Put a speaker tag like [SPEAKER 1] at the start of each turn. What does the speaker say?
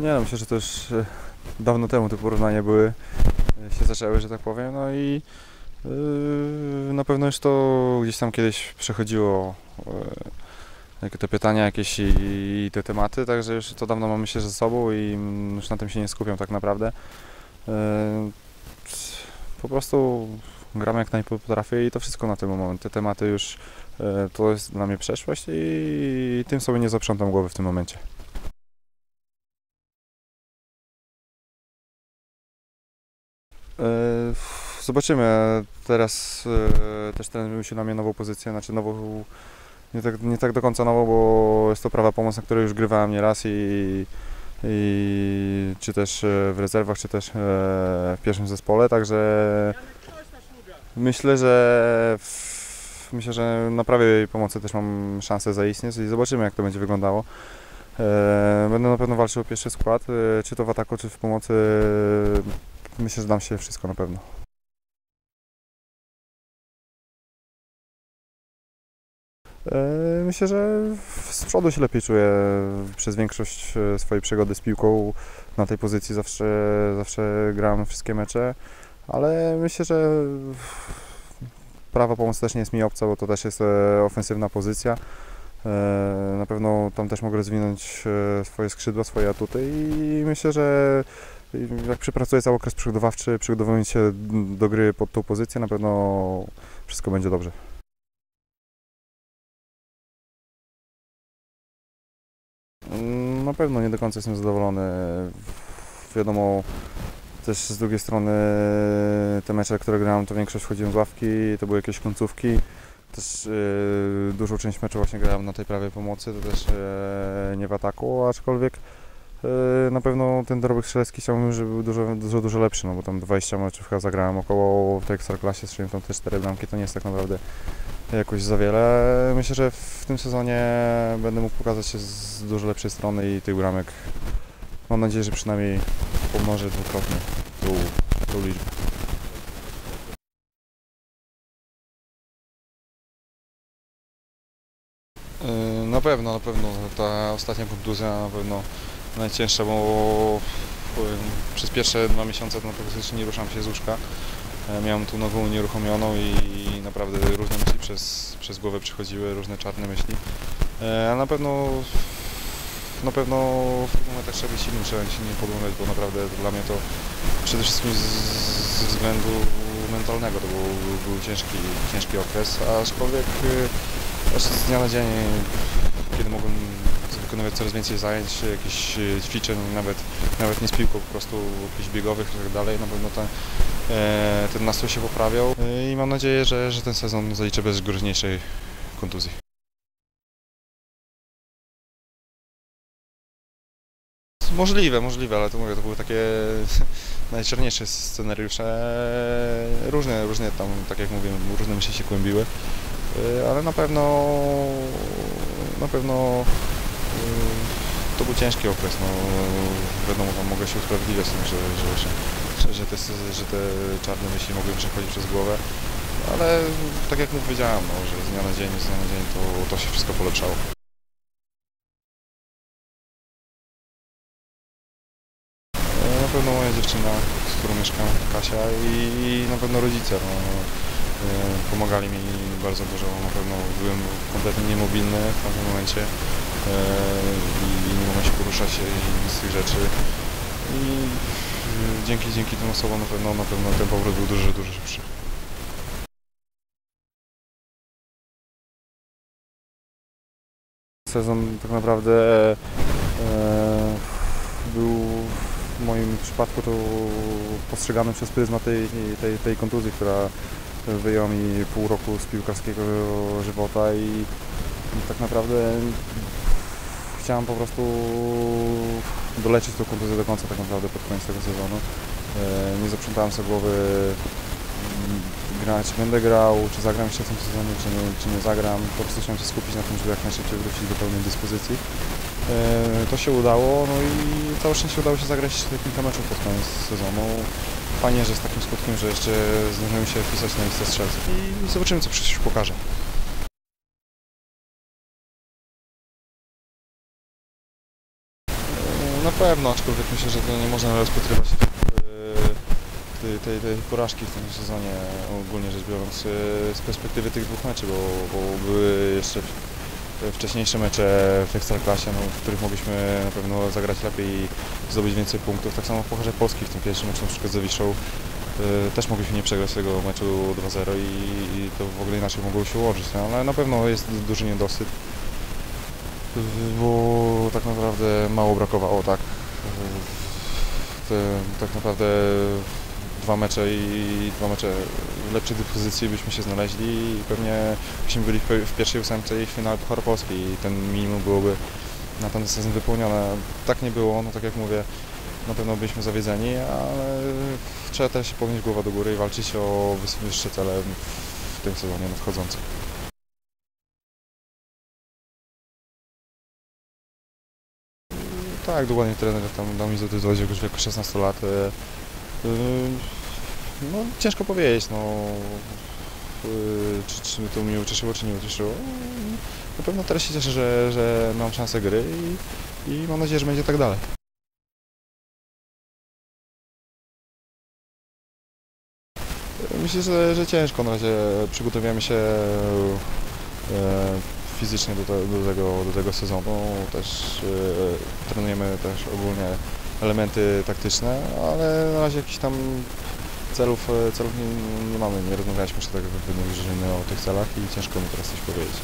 [SPEAKER 1] Nie no, myślę, że to już e, dawno temu te porównania były, e, się zaczęły, że tak powiem, no i e, na pewno już to gdzieś tam kiedyś przechodziło jak te pytania jakieś i, i te tematy, także już to dawno mam myślę, że ze sobą i już na tym się nie skupiam tak naprawdę. E, Po prostu gram jak najlepiej potrafię i to wszystko na ten moment. Te tematy już to jest dla mnie przeszłość i tym sobie nie zaprzątam głowy w tym momencie. Zobaczymy. Teraz e, też trener wymyślił na mnie nową pozycję, znaczy nową, nie tak, nie tak do końca nową, bo jest to prawa pomoc, na której już grywałem nieraz i, i czy też e, w rezerwach, czy też e, w pierwszym zespole, także myślę, że w, myślę, że na prawej pomocy też mam szansę zaistnieć i zobaczymy jak to będzie wyglądało. E, Będę na pewno walczył o pierwszy skład, czy to w ataku, czy w pomocy. Myślę, że dam się wszystko na pewno. Myślę, że z przodu się lepiej czuję. Przez większość e, swojej przygody z piłką na tej pozycji zawsze, zawsze gram wszystkie mecze, ale myślę, że prawa pomoc też nie jest mi obca, bo to też jest e, ofensywna pozycja. E, Na pewno tam też mogę rozwinąć e, swoje skrzydła, swoje atuty i myślę, że jak przepracuję cały okres przygotowawczy, przygotowując się do gry pod tą pozycję, na pewno wszystko będzie dobrze. Pewno nie do końca jestem zadowolony. Wiadomo, też z drugiej strony te mecze, które grałem, to większość wchodziłem z ławki, to były jakieś końcówki. Też e, dużą część meczu właśnie grałem na tej prawej pomocy, to też e, nie w ataku, aczkolwiek e, na pewno ten dorobek strzelecki chciałbym, żeby był dużo, dużo, dużo lepszy, no bo tam 20 meczów chyba zagrałem około w tej Ekstraklasie, strzeliłem tam te 4 bramki, to nie jest tak naprawdę jakoś za wiele. Myślę, że w tym sezonie będę mógł pokazać się z dużo lepszej strony i tych bramek mam nadzieję, że przynajmniej pomoże dwukrotnie tą, tą liczbę. Yy, Na pewno, na pewno. Ta ostatnia kontuzja na pewno najcięższa, bo przez pierwsze dwa miesiące no, praktycznie nie ruszam się z łóżka. E, Miałem tu nogą unieruchomioną i naprawdę różne myśli przez, przez głowę przychodziły, różne czarne myśli. E, A na pewno na pewno w tych momentach trzeba być silnym, trzeba się nie podłamać, bo naprawdę dla mnie to przede wszystkim ze względu mentalnego to był, był ciężki, ciężki okres, aczkolwiek y, aż z dnia na dzień, kiedy mogłem wykonywać coraz więcej zajęć, jakichś ćwiczeń, nawet, nawet nie z piłką, po prostu jakichś biegowych i tak dalej, na pewno e, ten nastrój się poprawiał Y, i mam nadzieję, że, że ten sezon zaliczę bez groźniejszej kontuzji. Możliwe, możliwe, ale to mówię, to były takie najczarniejsze scenariusze. Różne, różne tam, tak jak mówię, różne myśli się kłębiły, ale na pewno na pewno to był ciężki okres. No, wiadomo, tam mogę się usprawiedliwiać tym, że, że, że, że, te, że te czarne myśli mogły przechodzić przez głowę, ale tak jak mu powiedziałem, no, że z dnia na dzień, z dnia na dzień to, to się wszystko polepszało. E, Na pewno moja dziewczyna, z którą mieszkam, Kasia i na pewno rodzice. No, e, pomagali mi bardzo dużo, na pewno byłem kompletnie niemobilny w tamtym momencie e, i nie mogłem się poruszać i z tych rzeczy. I e, dzięki, dzięki tym osobom na pewno, na pewno ten powrót był dużo, dużo szybszy. Sezon tak naprawdę e, e, był w moim przypadku to postrzegany przez pryzmat tej, tej, tej kontuzji, która wyjęła mi pół roku z piłkarskiego żywota i, i tak naprawdę chciałem po prostu doleczyć tą kontuzję do końca tak naprawdę pod koniec tego sezonu. E, Nie zaprzątałem sobie głowy mm, grać, będę grał, czy zagram jeszcze w tym sezonie, czy nie, czy nie zagram. Po prostu chciałem się skupić na tym, żeby jak najszybciej wrócić do pełnej dyspozycji. E, To się udało, no i całe szczęście udało się zagrać kilka meczów pod koniec sezonu. Fajnie, że z takim skutkiem, że jeszcze zdążyłem się wpisać na listę strzelców i zobaczymy, co przyszłość pokaże. Na pewno, aczkolwiek myślę, że to nie można rozpatrywać e, tej, tej, tej porażki w tym sezonie ogólnie rzecz biorąc e, z perspektywy tych dwóch meczy, bo, bo były jeszcze w- wcześniejsze mecze w Ekstraklasie, no, w których mogliśmy na pewno zagrać lepiej i zdobyć więcej punktów. Tak samo w Pucharze Polski w tym pierwszym meczu na przykład z e, też mogliśmy nie przegrać tego meczu 2-0 i, i to w ogóle inaczej mogło się ułożyć, no, ale na pewno jest duży niedosyt bo tak naprawdę mało brakowało, tak. Te, tak naprawdę dwa mecze i dwa mecze w lepszej dyspozycji byśmy się znaleźli i pewnie byśmy byli w pierwszej ósemce i w finale Pucharu Polski i ten minimum byłoby na ten sezon wypełnione. Tak nie było, no tak jak mówię, na pewno byliśmy zawiedzeni, ale trzeba też podnieść głowa do góry i walczyć o wyższe cele w tym sezonie nadchodzącym. Tak, dokładnie trener tam dał mi zdecydować już wieku 16 lat. e, No ciężko powiedzieć, no e, czy, czy to mnie ucieszyło, czy nie ucieszyło. Na pewno teraz się cieszę, że, że mam szansę gry i, i mam nadzieję, że będzie tak dalej. Myślę, że, że ciężko na razie przygotowujemy się e, fizycznie do, te, do, tego, do tego sezonu. Też e, trenujemy też ogólnie elementy taktyczne, ale na razie jakichś tam celów, e, celów nie, nie mamy. Nie rozmawialiśmy jeszcze tak wewnątrz drużyny o tych celach i ciężko mi teraz coś powiedzieć.